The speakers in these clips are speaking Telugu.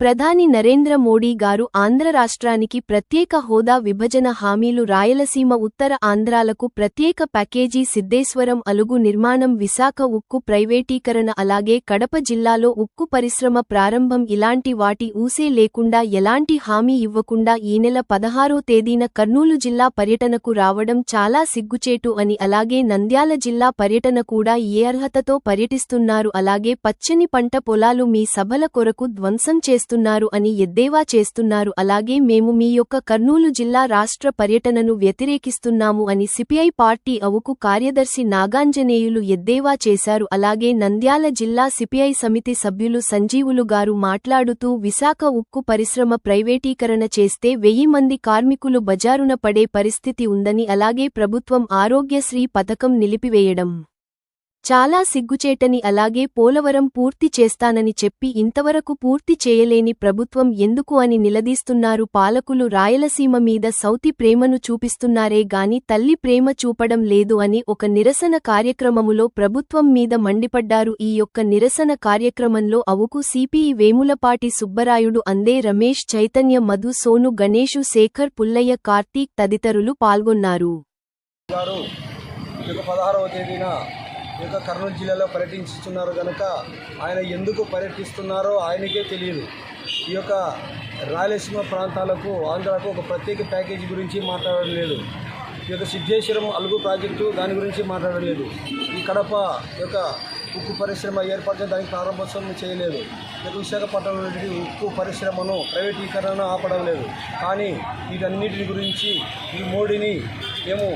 ప్రధాని నరేంద్ర మోడీ గారు ఆంధ్ర రాష్ట్రానికి ప్రత్యేక హోదా విభజన హామీలు రాయలసీమ ఉత్తర ఆంధ్రాలకు ప్రత్యేక ప్యాకేజీ సిద్ధేశ్వరం అలుగు నిర్మాణం విశాఖ ఉక్కు ప్రైవేటీకరణ అలాగే కడప జిల్లాలో ఉక్కు పరిశ్రమ ప్రారంభం ఇలాంటి వాటి ఊసే లేకుండా ఎలాంటి హామీ ఇవ్వకుండా ఈ నెల పదహారో తేదీన కర్నూలు జిల్లా పర్యటనకు రావడం చాలా సిగ్గుచేటు అని అలాగే నంద్యాల జిల్లా పర్యటన కూడా ఏ అర్హతతో పర్యటిస్తున్నారు అలాగే పచ్చని పంట పొలాలు మీ సభల కొరకు ధ్వంసం చేస్తున్నారు. అని ఎద్దేవా చేస్తున్నారు. అలాగే మేము మీ యొక్క కర్నూలు జిల్లా రాష్ట్ర పర్యటనను వ్యతిరేకిస్తున్నాము అని సిపిఐ పార్టీ అవుకు కార్యదర్శి నాగాంజనేయులు ఎద్దేవా చేశారు. అలాగే నంద్యాల జిల్లా సిపిఐ సమితి సభ్యులు సంజీవులు గారు మాట్లాడుతూ విశాఖ ఉక్కు పరిశ్రమ ప్రైవేటీకరణ చేస్తే వెయ్యి మంది కార్మికులు బజారున పడే పరిస్థితి ఉందని అలాగే ప్రభుత్వం ఆరోగ్యశ్రీ పథకం నిలిపివేయడం చాలా సిగ్గుచేటని అలాగే పోలవరం పూర్తి చేస్తానని చెప్పి ఇంతవరకు పూర్తి చేయలేని ప్రభుత్వం ఎందుకు అని నిలదీస్తున్నారు పాలకులు రాయలసీమ మీద సౌతి ప్రేమను చూపిస్తున్నారే గాని తల్లి ప్రేమ చూపడం లేదు అని ఒక నిరసన కార్యక్రమములో ప్రభుత్వం మీద మండిపడ్డారు. ఈ యొక్క నిరసన కార్యక్రమంలో అవుకు సిపిఈ వేములపాటి సుబ్బరాయుడు అందే రమేష్ చైతన్య మధు సోను గణేషు శేఖర్ పుల్లయ్య కార్తీక్ తదితరులు పాల్గొన్నారు. యొక్క ఈ యొక్క కర్నూలు జిల్లాలో పర్యటించుతున్నారు కనుక ఆయన ఎందుకు పర్యటిస్తున్నారో ఆయనకే తెలియదు. ఈ యొక్క రాయలసీమ ప్రాంతాలకు ఆంధ్రాకు ఒక ప్రత్యేక ప్యాకేజీ గురించి మాట్లాడడం లేదు. ఈ యొక్క సిద్ధేశ్వరం అలుగు ప్రాజెక్టు దాని గురించి మాట్లాడడం లేదు. ఈ కడప యొక్క ఉక్కు పరిశ్రమ ఏర్పడితే దానికి ప్రారంభోత్సవం చేయలేదు. ఇక యొక్క విశాఖపట్నంలో ఉక్కు పరిశ్రమను ప్రైవేటీకరణను ఆపడం లేదు. కానీ వీటన్నిటి గురించి ఈ మోడీని మేము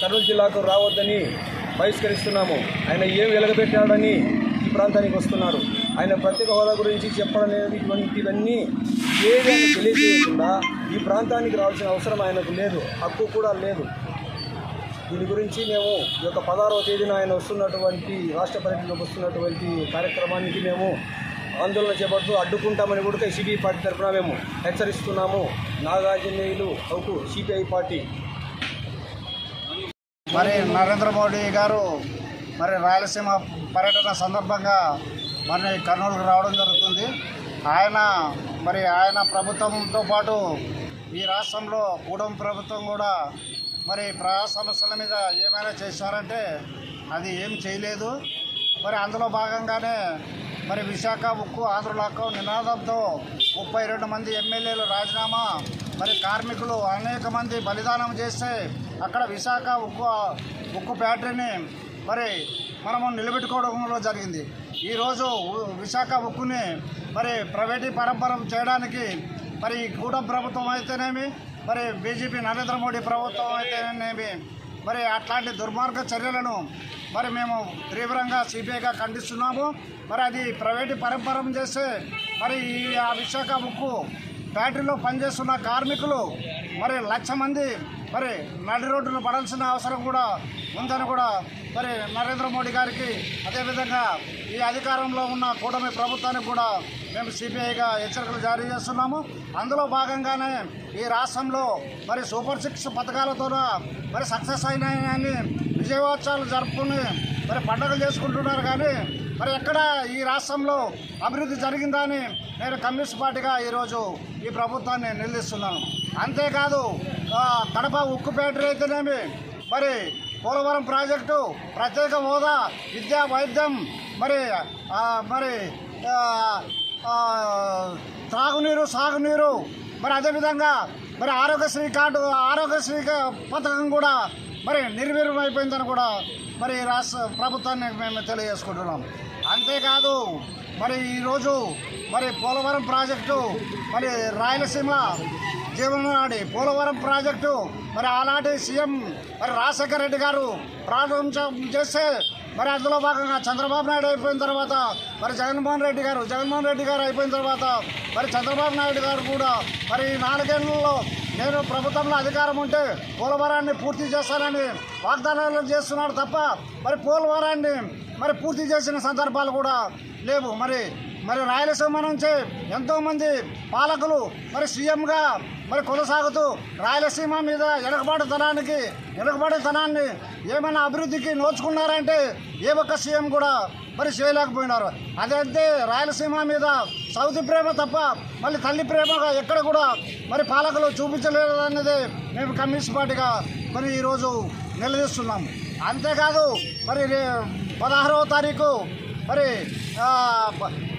కర్నూలు జిల్లాకు రావద్దని బహిష్కరిస్తున్నాము. ఆయన ఏం వెలగబెట్టాడని ఈ ప్రాంతానికి వస్తున్నారు. ఆయన ప్రత్యేక హోదా గురించి చెప్పడం ఇటువంటివన్నీ ఏది అని తెలియజేయకుండా ఈ ప్రాంతానికి రావాల్సిన అవసరం ఆయనకు లేదు హక్కు కూడా లేదు. దీని గురించి మేము ఈ యొక్క పదహారవ తేదీన ఆయన వస్తున్నటువంటి రాష్ట్ర పర్యటనకు వస్తున్నటువంటి కార్యక్రమానికి మేము ఆందోళన చేపడుతూ అడ్డుకుంటామని కూడా సిపిఐ పార్టీ తరఫున మేము హెచ్చరిస్తున్నాము. నాగార్జునేయులు అవుకు సిపిఐ పార్టీ మరి నరేంద్ర మోడీ గారు మరి రాయలసీమ పర్యటన సందర్భంగా మరి కర్నూలుకు రావడం జరుగుతుంది. ఆయన మరి ఆయన ప్రభుత్వంతో పాటు ఈ రాష్ట్రంలో కూడం ప్రభుత్వం కూడా మరి ప్రజా సమస్యల మీద ఏమైనా చేశారంటే అది ఏం చేయలేదు. మరి అందులో భాగంగానే మరి విశాఖ ఉక్కు ఆంధ్రులకు నినాదంతో ముప్పై రెండు మంది ఎమ్మెల్యేలు రాజీనామా మరి కార్మికులు అనేక మంది బలిదానం చేస్తే అక్కడ విశాఖ ఉక్కు ఉక్కు ఫ్యాక్టరీని మరి మనము నిలబెట్టుకోవడంలో జరిగింది. ఈరోజు విశాఖ ఉక్కుని మరి ప్రైవేటీ పరంపరం చేయడానికి మరి కూటమి ప్రభుత్వం అయితేనేమి మరి బీజేపీ నరేంద్ర మోడీ ప్రభుత్వం అయితేనేమి మరి అట్లాంటి దుర్మార్గ చర్యలను మరి మేము తీవ్రంగా సిబిఐగా ఖండిస్తున్నాము. మరి అది ప్రైవేటు పరంపరం చేస్తే మరి ఈ ఆ విశాఖ ముక్కు ఫ్యాక్టరీలో పనిచేస్తున్న కార్మికులు మరి లక్ష మంది మరి నడి రోడ్డును పడాల్సిన అవసరం కూడా ఉందని కూడా మరి నరేంద్ర మోడీ గారికి అదేవిధంగా ఈ అధికారంలో ఉన్న కూటమి ప్రభుత్వానికి కూడా మేము సిబిఐగా హెచ్చరికలు జారీ చేస్తున్నాము. అందులో భాగంగానే ఈ రాష్ట్రంలో మరి సూపర్ సిక్స్ పథకాలతో మరి సక్సెస్ అయినాయని విజయోత్సవాలు జరుపుకుని మరి పండుగలు చేసుకుంటున్నారు కానీ మరి ఎక్కడ ఈ రాష్ట్రంలో అభివృద్ధి జరిగిందా అని నేను కమ్యూనిస్ట్ పార్టీగా ఈరోజు ఈ ప్రభుత్వాన్ని నిలదీస్తున్నాను. అంతేకాదు కడప ఉక్కు ఫ్యాక్టరీ అయితేనేమి? మరి పోలవరం ప్రాజెక్టు ప్రత్యేక హోదా విద్యా వైద్యం మరి మరి త్రాగునీరు సాగునీరు మరి అదేవిధంగా మరి ఆరోగ్యశ్రీ కార్డు ఆరోగ్యశ్రీ పథకం కూడా మరి నిర్వీర్యం అయిపోయిందని కూడా మరి రాష్ట్ర ప్రభుత్వాన్ని మేము తెలియజేసుకుంటున్నాం. అంతేకాదు మరి ఈరోజు మరి పోలవరం ప్రాజెక్టు మరి రాయలసీమ జీవనాడి పోలవరం ప్రాజెక్టు మరి ఆనాటి సీఎం మరి రాజశేఖర రెడ్డి గారు ప్రారంభం చేస్తే మరి అందులో భాగంగా చంద్రబాబు నాయుడు అయిపోయిన తర్వాత మరి జగన్మోహన్ రెడ్డి గారు జగన్మోహన్ రెడ్డి గారు అయిపోయిన తర్వాత మరి చంద్రబాబు నాయుడు గారు కూడా మరి ఈ నాలుగేళ్ళలో నేను ప్రభుత్వంలో అధికారం ఉంటే పోలవరాన్ని పూర్తి చేస్తానని వాగ్దానాలు చేస్తున్నాడు తప్ప మరి పోలవరాన్ని మరి పూర్తి చేసిన సందర్భాలు కూడా లేవు. మరి మరి రాయలసీమ నుంచి ఎంతోమంది పాలకులు మరి సీఎంగా మరి కొనసాగుతూ రాయలసీమ మీద వెనకబాటుతనానికి వెనకబాటుతనాన్ని ఏమైనా అభివృద్ధికి నోచుకున్నారంటే ఏ ఒక్క సీఎం కూడా మరి చేయలేకపోయినారు. అదైతే రాయలసీమ మీద సౌతి ప్రేమ తప్ప మళ్ళీ తల్లి ప్రేమగా ఎక్కడ కూడా మరి పాలకులు చూపించలేదన్నది మేము కమ్యూనిస్ట్ పార్టీగా మరి ఈరోజు నిలదీస్తున్నాం అంతేకాదు మరి రే- పదహారవ తారీఖు మరి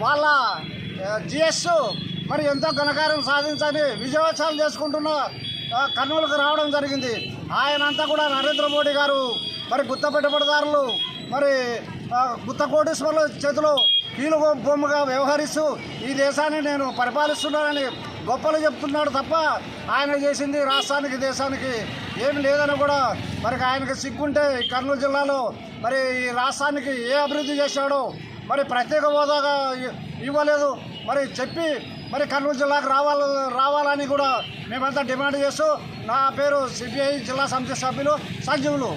వాళ్ళ జిఎస్ మరి ఎంతో ఘనకార్యం సాధించని విజయోత్సవాలు చేసుకుంటున్న కర్నూలుకు రావడం జరిగింది. ఆయన అంతా కూడా నరేంద్ర మోడీ గారు మరి గుత్త పెట్టుబడిదారులు మరి గుత్త కోటేశ్వర్ల చేతిలో కీలుగో బొమ్మగా వ్యవహరిస్తూ ఈ దేశాన్ని నేను పరిపాలిస్తున్నానని గొప్పలు చెప్తున్నాడు తప్ప ఆయన చేసింది రాష్ట్రానికి దేశానికి ఏమి లేదని కూడా మరి ఆయనకు సిగ్గుంటే కర్నూలు జిల్లాలో మరి ఈ రాష్ట్రానికి ఏ అభివృద్ధి చేశాడో మరి ప్రత్యేక హోదాగా ఇవ్వలేదు. మరి చెప్పి మరి కర్నూలు జిల్లాకు రావాల రావాలని కూడా మేమంతా డిమాండ్ చేస్తూ నా పేరు సిపిఐ జిల్లా సమితి సభ్యులు సంజీవులు.